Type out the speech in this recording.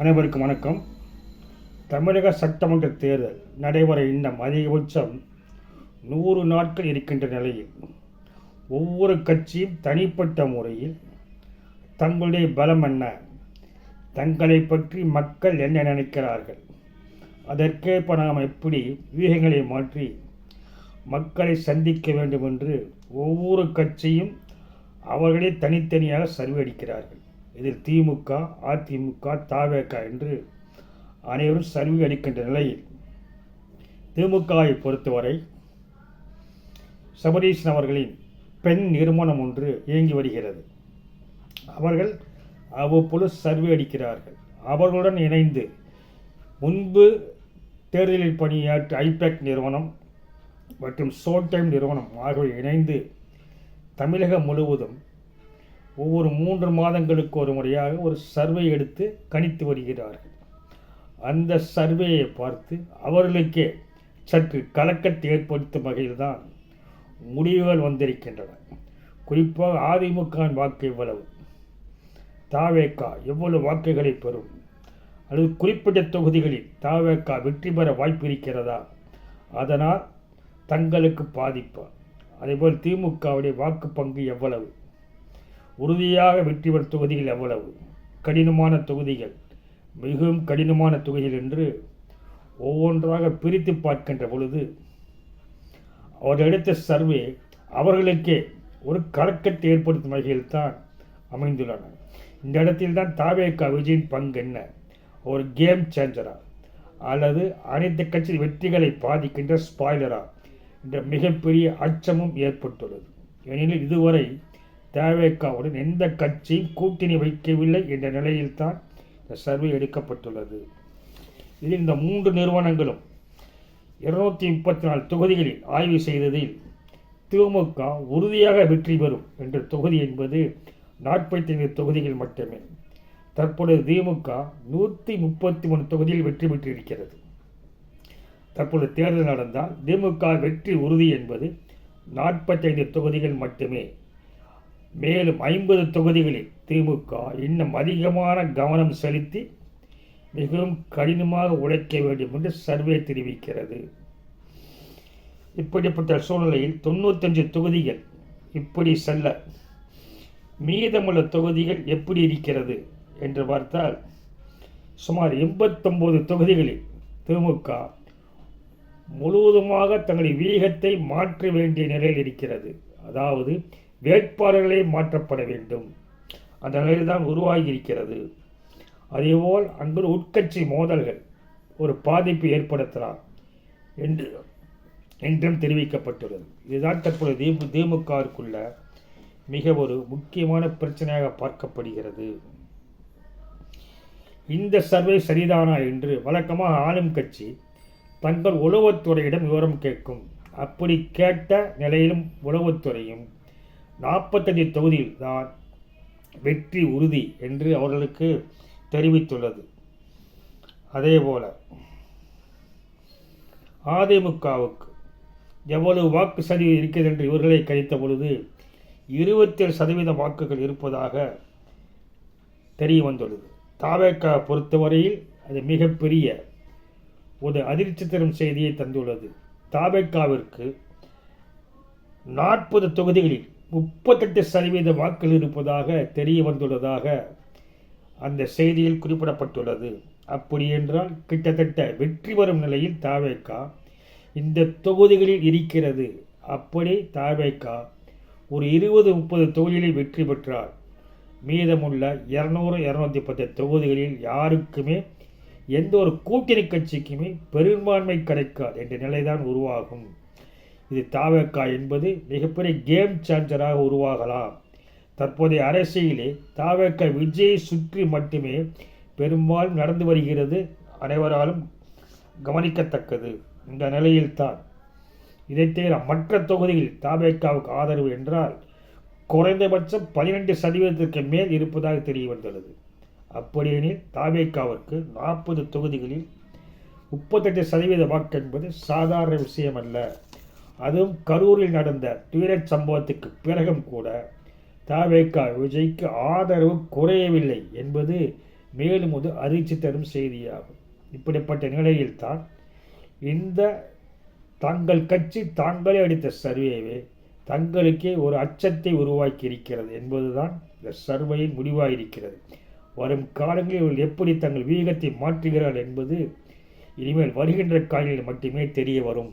அனைவருக்கும் வணக்கம். தமிழக சட்டமன்ற தேர்தல் நடைபெற இன்னும் அதிகபட்சம் நூறு நாட்கள் இருக்கின்ற நிலையில் ஒவ்வொரு கட்சியும் தனிப்பட்ட முறையில் தங்களுடைய பலம் என்ன தங்களை பற்றி மக்கள் என்ன நினைக்கிறார்கள் அதற்கேற்ப நாம் எப்படி வியூகங்களை மாற்றி மக்களை சந்திக்க வேண்டும் என்று ஒவ்வொரு கட்சியும் அவர்களே தனித்தனியாக சர்வே அடிக்கிறார்கள். இதில் திமுக அதிமுக தாவேக என்று அனைவரும் சரிவு அளிக்கின்ற நிலையில் திமுகவை பொறுத்தவரை சபரீஷன் அவர்களின் பெண் நிறுவனம் ஒன்று இயங்கி வருகிறது. அவர்கள் அவ்வப்போது சர்வே அடிக்கிறார்கள். அவர்களுடன் இணைந்து முன்பு தேர்தலில் பணியாற்ற ஐபேக் நிறுவனம் மற்றும் சோடைம் நிறுவனம் ஆகியவை இணைந்து தமிழகம் முழுவதும் ஒவ்வொரு மூன்று மாதங்களுக்கு ஒரு முறையாக ஒரு சர்வே எடுத்து கணித்து வருகிறார்கள் அந்த சர்வேயை பார்த்து அவர்களுக்கே சற்று கலக்கத்தை ஏற்படுத்தும் வகையில் தான் முடிவுகள் வந்திருக்கின்றன. குறிப்பாக அதிமுகவின் வாக்கு எவ்வளவு தாவேக்கா எவ்வளவு வாக்குகளை பெறும்? அல்லது குறிப்பிட்ட தொகுதிகளில் தாவேக்கா வெற்றி பெற வாய்ப்பு இருக்கிறதா? அதனால் தங்களுக்கு பாதிப்பு. அதேபோல் திமுகவுடைய வாக்கு பங்கு எவ்வளவு? உறுதியாக வெற்றி பெறும் தொகுதிகள் எவ்வளவு? கடினமான தொகுதிகள். மிகவும் கடினமான தொகுதிகள் என்று ஒவ்வொன்றாக பிரித்து பார்க்கின்ற பொழுது அவர் எடுத்த சர்வே அவர்களுக்கே ஒரு கலக்கத்தை ஏற்படுத்தும் வகையில் தான் அமைந்துள்ளன. இந்த இடத்தில் தான் தாவேக்கா விஜயின் பங்கு என்ன? ஒரு கேம் சேஞ்சரா அல்லது அனைத்து கட்சி வெற்றிகளை பாதிக்கின்ற ஸ்பாய்லரா என்ற மிகப்பெரிய அச்சமும் ஏற்பட்டுள்ளது. ஏனெனில் இதுவரை தேவேக்காவுடன் எந்த கட்சியும் கூட்டணி வைக்கவில்லை என்ற நிலையில்தான் இந்த சர்வே எடுக்கப்பட்டுள்ளது. இதில் இந்த மூன்று நிறுவனங்களும் இருநூற்றி முப்பத்தி நாலு தொகுதிகளில் ஆய்வு செய்ததில் திமுக உறுதியாக வெற்றி பெறும் என்ற தொகுதி என்பது நாற்பத்தி ஐந்து தொகுதிகள் மட்டுமே. தற்பொழுது திமுக நூற்றி முப்பத்தி மூணு தொகுதியில் வெற்றி பெற்றிருக்கிறது. தற்பொழுது தேர்தல் நடந்தால் திமுக வெற்றி உறுதி என்பது நாற்பத்தைந்து தொகுதிகள் மட்டுமே. மேலும் ஐம்பது தொகுதிகளில் திமுக இன்னும் அதிகமான கவனம் செலுத்தி மிகவும் கடினமாக உழைக்க வேண்டும் என்று சர்வே தெரிவிக்கிறது. இப்படிப்பட்ட சூழ்நிலையில் தொண்ணூத்தஞ்சு தொகுதிகள் இப்படி செல்ல மீதமுள்ள தொகுதிகள் எப்படி இருக்கிறது என்று பார்த்தால் சுமார் எண்பத்தொம்போது தொகுதிகளில் திமுக முழுவதுமாக தங்களின் வீகத்தை மாற்ற வேண்டிய நிலையில் இருக்கிறது. அதாவது வேட்பாளர்களே மாற்றப்பட வேண்டும். அந்த நிலையில் தான் உருவாகி இருக்கிறது அதேபோல் அங்கு உட்கட்சி மோதல்கள் ஒரு பாதிப்பு ஏற்படுத்தலாம் என்று என்றும் தெரிவிக்கப்பட்டுள்ளது. இதுதான் தற்போது திமு மிக ஒரு முக்கியமான பிரச்சனையாக பார்க்கப்படுகிறது. இந்த சர்வே சரிதானா என்று வழக்கமாக ஆளும் கட்சி தங்கள் உளவுத்துறையிடம் விவரம் கேட்கும். அப்படி கேட்ட நிலையிலும் உளவுத்துறையும் நாற்பத்தஞ்சு தொகுதியில் தான் வெற்றி உறுதி என்று அவர்களுக்கு தெரிவித்துள்ளது. அதேபோல அதிமுகவுக்கு எவ்வளவு வாக்கு சதவீதம் இருக்கிறது என்று இவர்களை கணித்த பொழுது இருபத்தேழு சதவீத வாக்குகள் இருப்பதாக தெரிய வந்துள்ளது. தாவேக்கா பொறுத்தவரையில் அது மிகப்பெரிய ஒரு அதிர்ச்சி தரும் செய்தியை தந்துள்ளது. தாபேக்காவிற்கு நாற்பது தொகுதிகளில் முப்பத்தெட்டு சதவீத வாக்குகள் இருப்பதாக தெரிய வந்துள்ளதாக அந்த செய்தியில் குறிப்பிடப்பட்டுள்ளது. அப்படி என்றால் கிட்டத்தட்ட வெற்றி பெறும் நிலையில் தாவேக்கா இந்த தொகுதிகளில் இருக்கிறது. அப்படி தாவேக்கா ஒரு இருபது முப்பது தொகுதிகளில் வெற்றி பெற்றார். மீதமுள்ள இரநூறு இரநூத்தி பத்து தொகுதிகளில் யாருக்குமே எந்த ஒரு கூட்டணி கட்சிக்குமே பெரும்பான்மை கிடைக்காது என்ற நிலைதான் உருவாகும். இது தாவேக்கா என்பது மிகப்பெரிய கேம் சேஞ்சராக உருவாகலாம். தற்போதைய அரசியலே தாவேக்கா விஜயை சுற்றி மட்டுமே பெரும்பாலும் நடந்து வருகிறது. அனைவராலும் கவனிக்கத்தக்கது. இந்த நிலையில்தான் இதை தவிர மற்ற தொகுதிகளில் தாபேக்காவுக்கு ஆதரவு என்றால் குறைந்தபட்சம் பன்னிரெண்டு சதவீதத்திற்கு மேல் இருப்பதாக தெரிய வந்துள்ளது அப்படியெனில் தாவேக்காவிற்கு நாற்பது தொகுதிகளில் முப்பத்தெட்டு சதவீத வாக்கு என்பது சாதாரண விஷயம் அல்ல அதுவும் கரூரில் நடந்த துயரச் சம்பவத்துக்கு பிறகும் கூட தாவேக்கா விஜய்க்கு ஆதரவு குறையவில்லை என்பது மேலும் ஒரு அதிர்ச்சி தரும் செய்தியாகும். இப்படிப்பட்ட நிலையில்தான் இந்த தங்கள் கட்சி தாங்களே அடித்த சர்வேவே தங்களுக்கே ஒரு அச்சத்தை உருவாக்கி இருக்கிறது என்பதுதான் இந்த சர்வையின் முடிவாயிருக்கிறது. வரும் காலங்களில் இவர்கள் எப்படி தங்கள் வீகத்தை மாற்றுகிறார்கள் என்பது இனிமேல் வருகின்ற காலங்களில் மட்டுமே தெரிய வரும்.